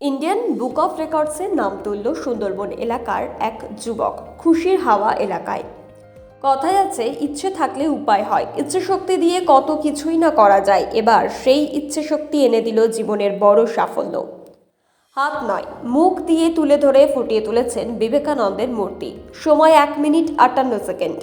Indian book of রেকর্ডসে নাম তুলল সুন্দরবন এলাকার এক যুবক খুশির হাওয়া এলাকায়। কথায় আছে, ইচ্ছে থাকলে উপায় হয়। ইচ্ছে শক্তি দিয়ে কত কিছুই না করা যায়। এবার সেই ইচ্ছে শক্তি এনে দিল জীবনের বড় সাফল্য। হাত নয়, মুখ দিয়ে তুলে ধরে ফুটিয়ে তুলেছেন বিবেকানন্দের মূর্তি। সময় এক মিনিট আটান্ন সেকেন্ড।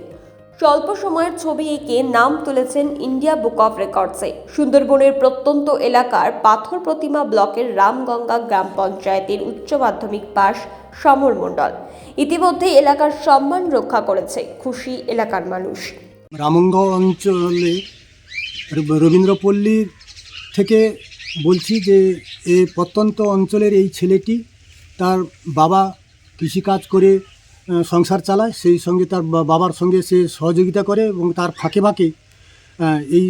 স্বল্প সময়ের ছবি এঁকে নাম তুলেছেন ইন্ডিয়া বুক অফ রেকর্ডসে। সুন্দরবনের প্রত্যন্ত এলাকার পাথর প্রতিমা ব্লকের রামগঙ্গা গ্রাম পঞ্চায়েতের উচ্চ মাধ্যমিক পাশ সমর মণ্ডল। ইতিমধ্যে এলাকার সম্মান রক্ষা করেছে খুশি এলাকার মানুষ। রামঙ্গ অঞ্চলে র- রবীন্দ্রপল্লীর থেকে বলছি যে এই প্রত্যন্ত অঞ্চলের এই ছেলেটি তার বাবা কৃষিকাজ করে সংসার চালায় সেই সঙ্গে তার বাবার সঙ্গে সে সহযোগিতা করে এবং তার ফাঁকে ফাঁকে এই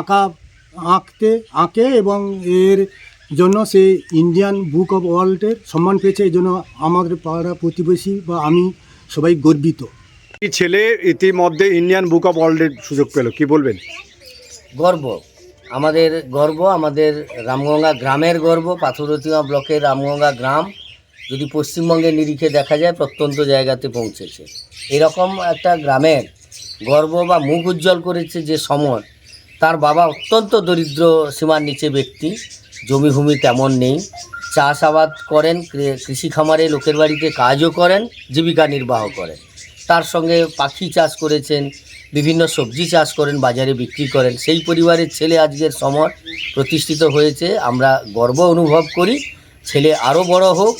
আঁকা আঁকতে আঁকে এবং এর জন্য সে ইন্ডিয়ান বুক অফ ওয়ার্ল্ডের সম্মান পেয়েছে। এই জন্য আমাদের পাড়া প্রতিবেশী বা আমি সবাই গর্বিত। এই ছেলে ইতিমধ্যে ইন্ডিয়ান বুক অফ ওয়ার্ল্ডের সুযোগ পেল কি বলবেন? গর্ব। আমাদের গর্ব আমাদের রামগঙ্গা গ্রামের গর্ব পাথরতিমা ব্লকের রামগঙ্গা গ্রাম। যদি পশ্চিমবঙ্গের নিরিখে দেখা যায় প্রত্যন্ত জায়গাতে পৌঁছেছে। এরকম একটা গ্রামের গর্ব বা মুখ উজ্জ্বল করেছে যে সমর, তার বাবা অত্যন্ত দরিদ্র সীমার নিচে ব্যক্তি, জমিভূমি তেমন নেই, চাষাবাদ করেন কৃষি খামারে লোকের বাড়িতে কাজও করেন, জীবিকা নির্বাহ করেন। তার সঙ্গে পাখি চাষ করেছেন, বিভিন্ন সবজি চাষ করেন, বাজারে বিক্রি করেন। সেই পরিবারের ছেলে আজকের সমর প্রতিষ্ঠিত হয়েছে। আমরা গর্ব অনুভব করি। ছেলে আরও বড় হোক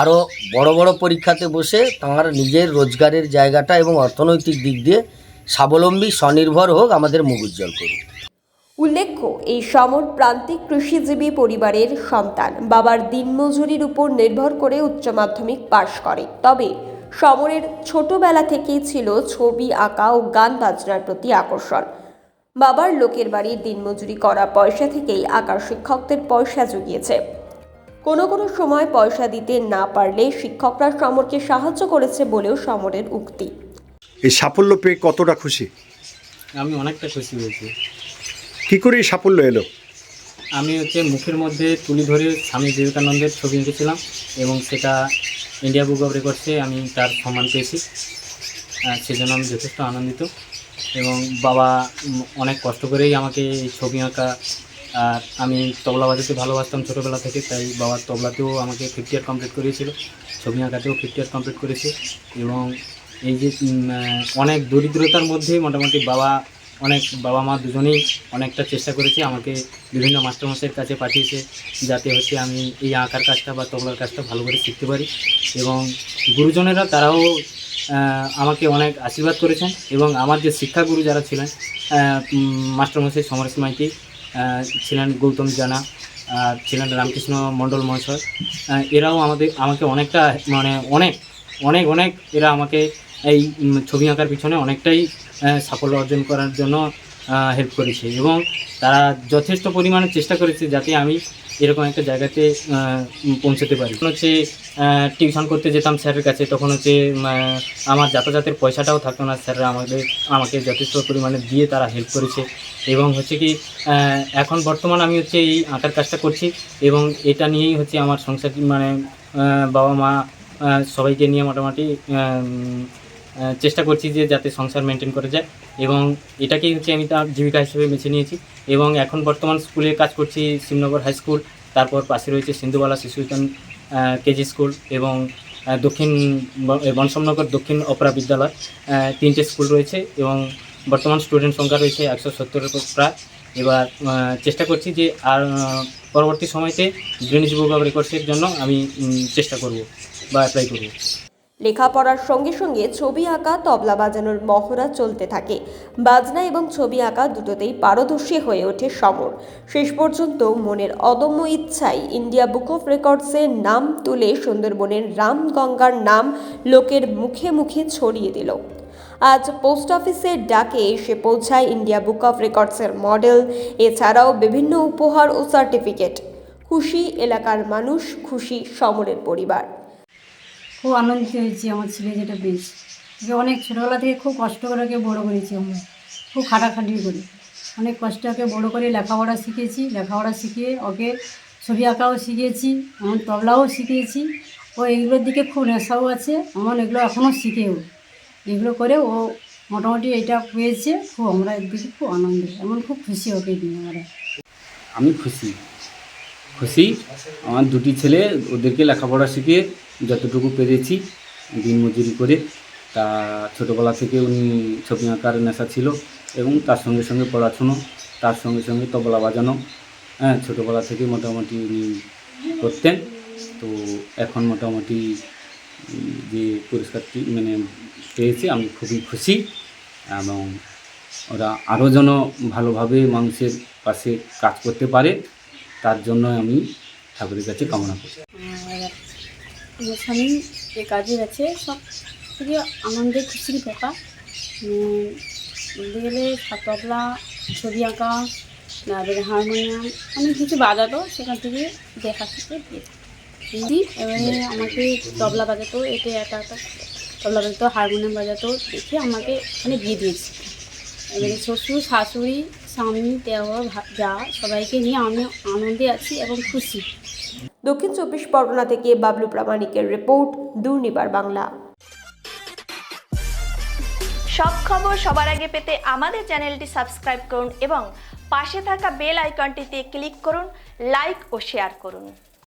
আরও বড় বড় পরীক্ষাতে বসে তাঁর নিজের রোজগারের জায়গাটা এবং অর্থনৈতিক দিক দিয়ে স্বাবলম্বী, স্বনির্ভর হোক আমাদের মুখ উজ্জ্বল করুক উল্লেখ্য, এই সমর প্রান্তিক কৃষিজীবী পরিবারের সন্তান। বাবার দিনমজুরির উপর নির্ভর করে উচ্চ মাধ্যমিক পাশ করে। তবে সমরের ছোটবেলা থেকেই ছিল ছবি আঁকা ও গান বাজনার প্রতি আকর্ষণ। বাবার লোকের বাড়ির দিনমজুরি করা পয়সা থেকেই আঁকার শিক্ষকদের পয়সা জুগিয়েছে। কোনো কোনো সময় পয়সা দিতে না পারলে শিক্ষকরা সমরকে সাহায্য করেছে বলেও সমরের উক্তি। এই সাফল্য পেয়ে কতটা খুশি? আমি অনেকটা খুশি হয়েছি। কি করে এই সাফল্য এলো? আমি হচ্ছে মুখের মধ্যে তুলি ধরে স্বামী বিবেকানন্দের ছবি এঁকেছিলাম এবং সেটা ইন্ডিয়া বুক অফ রেকর্ডসে আমি তার সম্মান পেয়েছি। সেজন্য আমি যথেষ্ট আনন্দিত এবং বাবা অনেক কষ্ট করেই আমাকে এই ছবি আঁকা আর আমি তবলা বাজাতে ভালোবাসতাম ছোটোবেলা থেকে, তাই বাবার তবলাতেও আমাকে ফিফটি ইয়ার কমপ্লিট করিয়েছিল, ছবি আঁকাতেও ফিফটি ইয়ার কমপ্লিট করেছে এবং এই যে অনেক দরিদ্রতার মধ্যে মোটামুটি বাবা, অনেক বাবা মা দুজনেই অনেকটা চেষ্টা করেছে আমাকে বিভিন্ন মাস্টারমশাইয়ের কাছে পাঠিয়েছে, যাতে হচ্ছে আমি এই আঁকার কাজটা বা তবলার কাজটা ভালো করে শিখতে পারি এবং গুরুজনেরা তারাও আমাকে অনেক আশীর্বাদ করেছেন এবং আমার যে শিক্ষাগুরু যারা ছিলেন মাস্টারমশাই সমরেশ মাইতি ছিলেন গৌতম জানা ছিলেন রামকৃষ্ণ মণ্ডল মহাশয়। এরাও আমাদের, আমাকে অনেকটা মানে অনেক অনেক অনেক এরা আমাকে এই ছবি আঁকার পিছনে অনেকটাই সাফল্য অর্জন করার জন্য হেল্প করেছে এবং তারা যথেষ্ট পরিমাণে চেষ্টা করেছে যাতে আমি এরকম একটা জায়গাতে পৌঁছতে পারি। তখন হচ্ছে টিউশন করতে যেতাম স্যারের কাছে, তখন হচ্ছে আমার যাতায়াতের পয়সাটাও থাকতো না। স্যাররা আমাদের, আমাকে যথেষ্ট পরিমাণে দিয়ে তারা হেল্প করেছে। এবং হচ্ছে কি এখন বর্তমান আমি হচ্ছে এই আঁকার কাজটা করছি এবং এটা নিয়েই হচ্ছে আমার সংসার মানে বাবা মা সবাইকে নিয়ে মোটামুটি চেষ্টা করছি যে যাতে সংসার মেনটেন করে যায় এবং এটাকেই হচ্ছে আমি তার জীবিকা হিসেবে বেছে নিয়েছি এবং এখন বর্তমান স্কুলে কাজ করছি শিবনগর হাই স্কুল, তারপর পাশে রয়েছে সিন্ধুবালা শিশুতন কেজি স্কুল এবং দক্ষিণ বনসমনগর দক্ষিণ অপরা বিদ্যালয় তিনটে স্কুল রয়েছে এবং বর্তমান স্টুডেন্ট সংখ্যা রয়েছে একশো সত্তরের প্রায়। এবার চেষ্টা করছি যে, আর পরবর্তী সময়তে গ্রিনিজ বুক অফ রেকর্ডসের জন্য আমি চেষ্টা করব বা অ্যাপ্লাই করব। লেখাপড়ার সঙ্গে সঙ্গে ছবি আঁকা, তবলা বাজানোর মহড়া চলতে থাকে। বাজনা এবং ছবি আঁকা দুটোতেই পারদর্শী হয়ে ওঠে সমর। শেষ পর্যন্ত মনের অদম্য ইচ্ছাই ইন্ডিয়া বুক অফ রেকর্ডসের নাম তুলে সুন্দরবনের রামগঙ্গার নাম লোকের মুখে মুখে ছড়িয়ে দিল। আজ পোস্ট অফিসের ডাকে এসে পৌঁছায় ইন্ডিয়া বুক অফ রেকর্ডসের মডেল। এছাড়াও বিভিন্ন উপহার ও সার্টিফিকেট। খুশি এলাকার মানুষ, খুশি সমরের পরিবার। খুব আনন্দিত হয়েছি আমার ছেলে যেটা পেয়েছে। যে অনেক ছোটোবেলা থেকে খুব কষ্ট করে ওকে বড়ো করেছি আমরা। খুব খাটাখাটি করে। অনেক কষ্ট ওকে বড়ো করে লেখাপড়া শিখেছি। লেখাপড়া শিখিয়ে ওকে ছবি আঁকাও শিখেছি এমন তবলাও শিখিয়েছি। ও এগুলোর দিকে খুব নেশাও আছে। এমন এগুলো এখনও শিখেও। এগুলো করে ও মোটামুটি এটা পেয়েছে খুব আমরা এর দিকে খুব আনন্দ এমন খুব খুশি ওকে নিয়ে আমরা। আমি খুশি খুশি। আমার দুটি ছেলে, ওদেরকে লেখাপড়া শিখিয়ে যতটুকু পেরেছি দিনমজুরি করে। তা ছোটোবেলা থেকে উনি ছবি আঁকার নেশা ছিল এবং তার সঙ্গে সঙ্গে পড়াশুনো, তার সঙ্গে সঙ্গে তবলা বাজানো। হ্যাঁ ছোটোবেলা থেকে মোটামুটি উনি করতেন। তো এখন মোটামুটি যে পুরস্কারটি মানে পেয়েছে, আমি খুবই খুশি এবং ওরা আরও যেন ভালোভাবে মানুষের পাশে কাজ করতে পারে, তার জন্য আমি ঠাকুরের কাছে কামনা করি। স্বামী যে কাজে গেছে, সব থেকে আনন্দের, খুশির ব্যাপার বলতে গেলে তবলা ছবি আঁকা হারমোনিয়াম, অনেক কিছু বাজাতো, সেখান থেকে দেখা শিখে দিয়েছে হিন্দি এবারে আমাকে তবলা বাজাতো এতে একটা একটা তবলা বাজাতো হারমোনিয়াম বাজাতো দেখে আমাকে মানে বিয়ে দিয়েছে। এবারে শ্বশুর শাশুড়ি স্বামী দেওয়া যা সবাইকে নিয়ে আমি আনন্দে আছি এবং খুশি। দক্ষিণ চব্বিশ পরগনা থেকে বাবলু প্রামাণিকের রিপোর্ট দুর্নিবার বাংলা। সব খবর সবার আগে পেতে আমাদের চ্যানেলটি সাবস্ক্রাইব করুন এবং পাশে থাকা বেল আইকনটিতে ক্লিক করুন লাইক ও শেয়ার করুন।